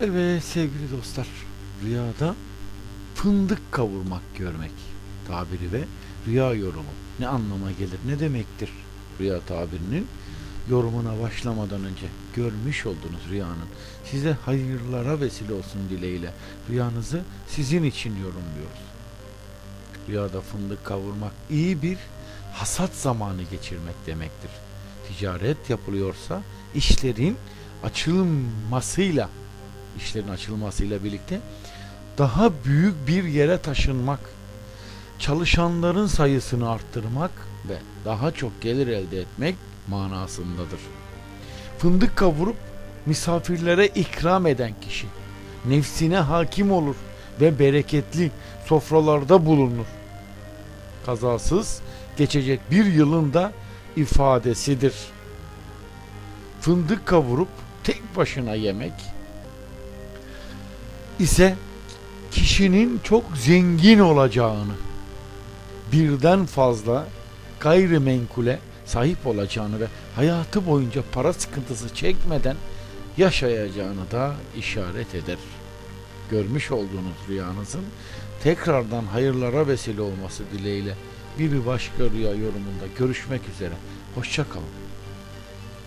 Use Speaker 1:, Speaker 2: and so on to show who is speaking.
Speaker 1: Evet sevgili dostlar, rüyada fındık kavurmak görmek tabiri ve rüya yorumu ne anlama gelir, ne demektir rüya tabirinin yorumuna başlamadan önce görmüş olduğunuz rüyanın size hayırlara vesile olsun dileğiyle rüyanızı sizin için yorumluyoruz. Rüyada fındık kavurmak iyi bir hasat zamanı geçirmek demektir. Ticaret yapılıyorsa işlerin açılmasıyla işlerin açılmasıyla birlikte daha büyük bir yere taşınmak, çalışanların sayısını arttırmak ve daha çok gelir elde etmek manasındadır. Fındık kavurup misafirlere ikram eden kişi nefsine hakim olur ve bereketli sofralarda bulunur. Kazasız geçecek bir yılın da ifadesidir. Fındık kavurup tek başına yemek ise kişinin çok zengin olacağını, birden fazla gayrimenkule sahip olacağını ve hayatı boyunca para sıkıntısı çekmeden yaşayacağını da işaret eder. Görmüş olduğunuz rüyanızın tekrardan hayırlara vesile olması dileğiyle bir başka rüya yorumunda görüşmek üzere. Hoşça kalın.